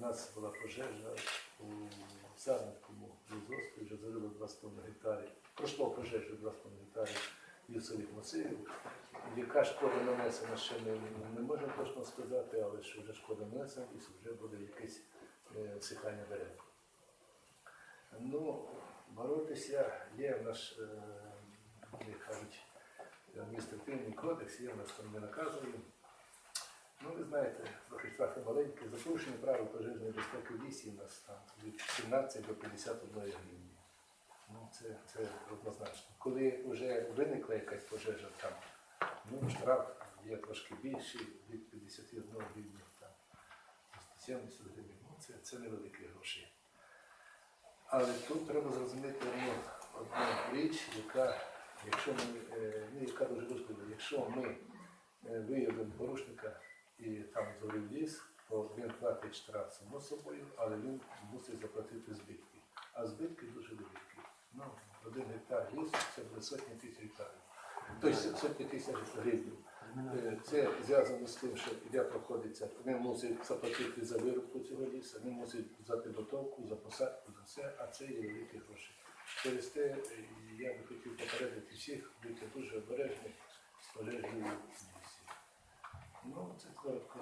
нас була пожежа у Сарненському лісгоспі, вже зарило 2,5 гектарів. Пройшло пожежу 2,5 гектарів лісових масивів. Яка шкода нанесена, ще ми не можемо точно сказати, але що вже шкода нанесена і вже буде якесь е, всихання дерев. Ну, боротися є в наш, е, як кажуть, адміністративний кодекс, є в нас там не наказуємо. Ну, ви знаєте, трохи штрафи маленькі. За порушення правил пожежної безпеки в лісі у нас там від 17 до 51 гривні. Ну, це, це однозначно. Коли вже виникла якась пожежа там, ну, штраф є трошки більший, від 51 гривні там, до 170 гривень. Ну, це, це невеликі гроші. Але тут треба зрозуміти одну, одну річ, яка, якщо ми, е, ну, яка дуже важлива, якщо ми е, виявимо порушника і там згорів ліс, то він платить штраф само собою, але він мусить заплатити збитки. А збитки дуже великі. Ну, один гектар лісу це буде сотні тисяч гектарів. Тобто сотні тисяч гривень. Е, Це зв'язано з тим, що іде проходиться, він мусить заплатити за вирубку цього лісу, він мусить за підготовку, за посадку, за все, а це є великі гроші. Через те е, я би хотів попередити всіх бути дуже обережні з пожежею в лісі. Ну, це коротко